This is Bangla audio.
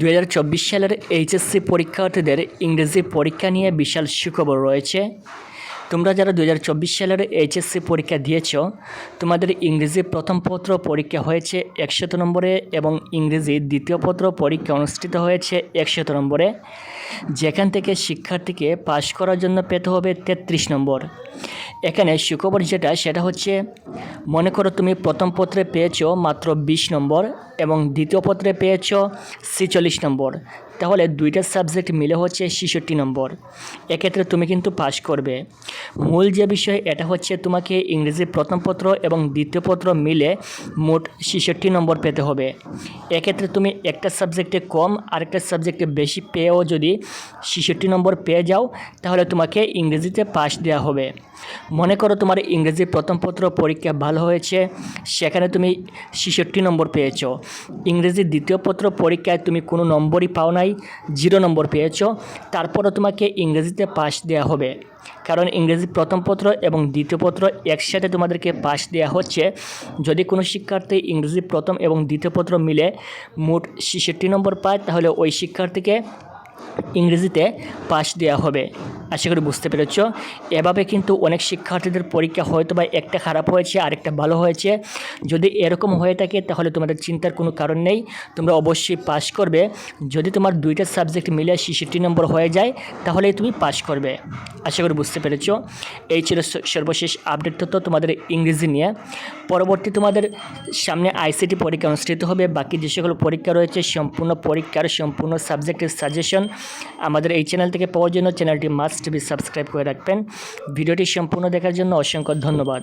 দু হাজার চব্বিশ সালের এইচএসসি পরীক্ষার্থীদের ইংরেজি পরীক্ষা নিয়ে বিশাল সুখবর রয়েছে। তোমরা যারা দু হাজার চব্বিশ সালের এইচএসসি পরীক্ষা দিয়েছ, তোমাদের ইংরেজি প্রথম পত্র পরীক্ষা হয়েছে একশত নম্বরে এবং ইংরেজি দ্বিতীয় পত্র পরীক্ষা অনুষ্ঠিত হয়েছে একশত নম্বরে। যেখান থেকে শিক্ষার্থীকে পাশ করার জন্য পেতে হবে তেত্রিশ নম্বর। এখানে সুখবর যেটা, সেটা হচ্ছে, মনে করো তুমি প্রথম পত্রে পেয়েছ মাত্র বিশ নম্বর এবং দ্বিতীয় পত্রে পেয়েছ ছিচল্লিশ নম্বর। তাহলে দুইটা সাবজেক্ট মিলে হচ্ছে ছেষট্টি নম্বর। এক্ষেত্রে তুমি কিন্তু পাস করবে। মূল যে বিষয়, এটা হচ্ছে তোমাকে ইংরেজি প্রথম পত্র এবং দ্বিতীয় পত্র মিলে মোট ছেষট্টি নম্বর পেতে হবে। এক্ষেত্রে তুমি একটা সাবজেক্টে কম, আরেকটা সাবজেক্টে বেশি পেয়েও যদি ছেষট্টি নম্বর পেয়ে যাও, তাহলে তোমাকে ইংরেজিতে পাস দেওয়া হবে। মনে করো তোমার ইংরেজি প্রথম পত্র পরীক্ষা ভালো হয়েছে, সেখানে তুমি ছেষট্টি নম্বর পেয়েছ। ইংরেজি দ্বিতীয় পত্র পরীক্ষায় তুমি কোনো নম্বরই পাও নাই জিরো নম্বর পেয়েছ। তারপরও তোমাকে ইংরেজিতে পাস দেওয়া হবে। কারণ ইংরেজি প্রথম পত্র এবং দ্বিতীয় পত্র একসাথে তোমাদেরকে পাস দেওয়া হচ্ছে। যদি কোনো শিক্ষার্থী ইংরেজি প্রথম এবং দ্বিতীয় পত্র মিলে মোট ছেষট্টি নম্বর পায়, তাহলে ওই শিক্ষার্থীকে ইংরেজিতে পাশ দেওয়া হবে। আশা করি বুঝতে পেরেছ। এভাবে কিন্তু অনেক শিক্ষার্থীদের পরীক্ষা হয়তো বা একটা খারাপ হয়েছে, আরেকটা ভালো হয়েছে। যদি এরকম হয়ে থাকে, তাহলে তোমাদের চিন্তার কোনো কারণ নেই। তোমরা অবশ্যই পাশ করবে। যদি তোমার দুইটা সাবজেক্ট মিলে ছেষট্টি নম্বর হয়ে যায়, তাহলেই তুমি পাশ করবে। আশা করি বুঝতে পেরেছ। এই ছিল সর্বশেষ আপডেট তথ্য তোমাদের ইংরেজি নিয়ে। পরবর্তী তোমাদের সামনে আইসিটি পরীক্ষা অনুষ্ঠিত হবে। বাকি যে সকল পরীক্ষা রয়েছে, সম্পূর্ণ পরীক্ষার সম্পূর্ণ সাবজেক্টের সাজেশন আমাদের এই চ্যানেল থেকে পাওয়ার জন্য চ্যানেলটি মাস্ট বি সাবস্ক্রাইব করে রাখবেন। ভিডিওটি সম্পূর্ণ দেখার জন্য অসংখ্য ধন্যবাদ।